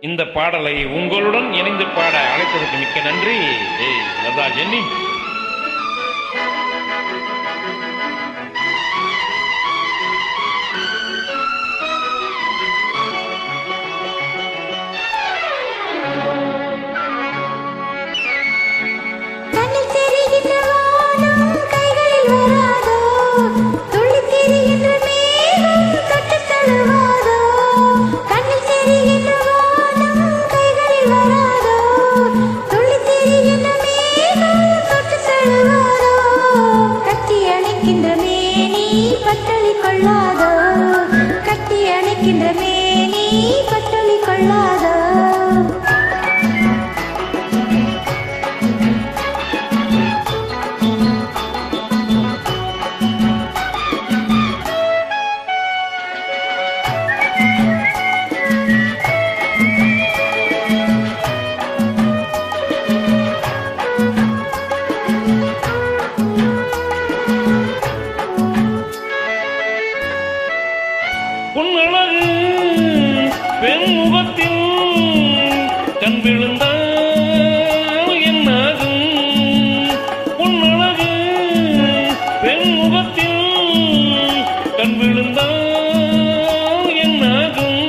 இந்த பாடலை உங்களுடன் இணைந்து பாட அழைத்ததற்கு மிக்க நன்றி. ஏய் லதா ஜென்னி. அணைக்கின்ற மேனி பட்டளி கொள்ளாதோ. கட்டி அணைக்கின்ற மேனி பட்டளி கொள்ளாதோ. thank you பொன்னழகு பெண் முகத்தில் கண் விழுந்தால் என்னாகும்? பொன்னழகு பெண் முகத்தில் கண் விழுந்தால் என்னாகும்?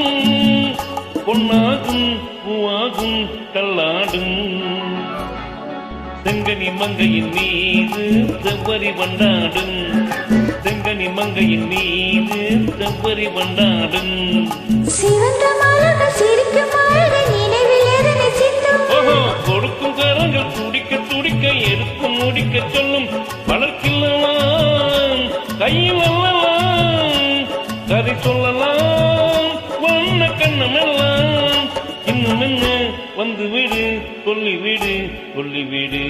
பொன்னாகும் பூவாகும் கல்லாடும். செங்கனி மங்கையின் மீது செவ்வரி வண்டாடும். செங்கனி மங்கையின் மீது செவ்வரி வண்டாடும் சிவந்த மலர்கள் சிரிக்கும் அழகை நினைவில் எதனை சிந்தும் கொடுக்கும் கரங்கள் துடிக்க துடிக்க எடுக்கும் முடிக்க சொல்லும் வளர்க்கில்லலாம் கையில் அல்லலாம் கதை சொல்லலாம் வண்ண கண்ணமெல்லாம். இன்னும் என்ன? வந்து விடு சொல்லி விடு சொல்லி விடு.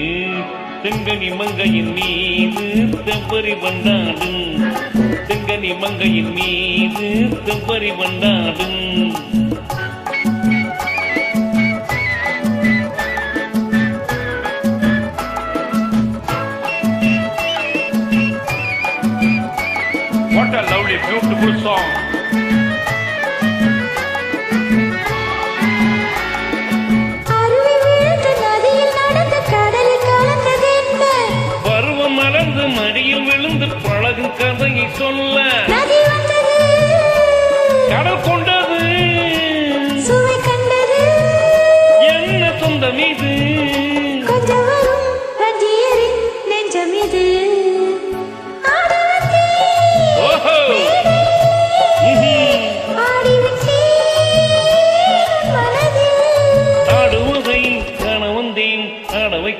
செங்கனி மங்கையின் மீது செவ்வரி வண்டாடும் செங்கனி மங்கையின் மீது செவ்வரி வண்டாடும் What a lovely, beautiful song.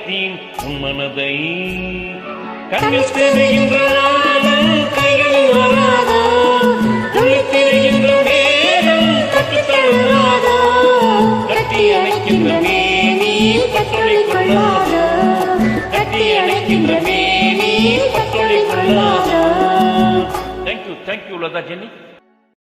ஆட உன் மனதை கண்ணில் தெரிகின்ற வானம் கைகளில் வராதோ? துளித் தெரிகின்ற மேகம் தொட்டு கட்டி அணைக்கின்ற மேனி கட்டளை கொள்ளாதா? கட்டி அணைக்கின்ற மேனி கட்டளை கொள்ளாதா? Thank you thank you Latha Jenny.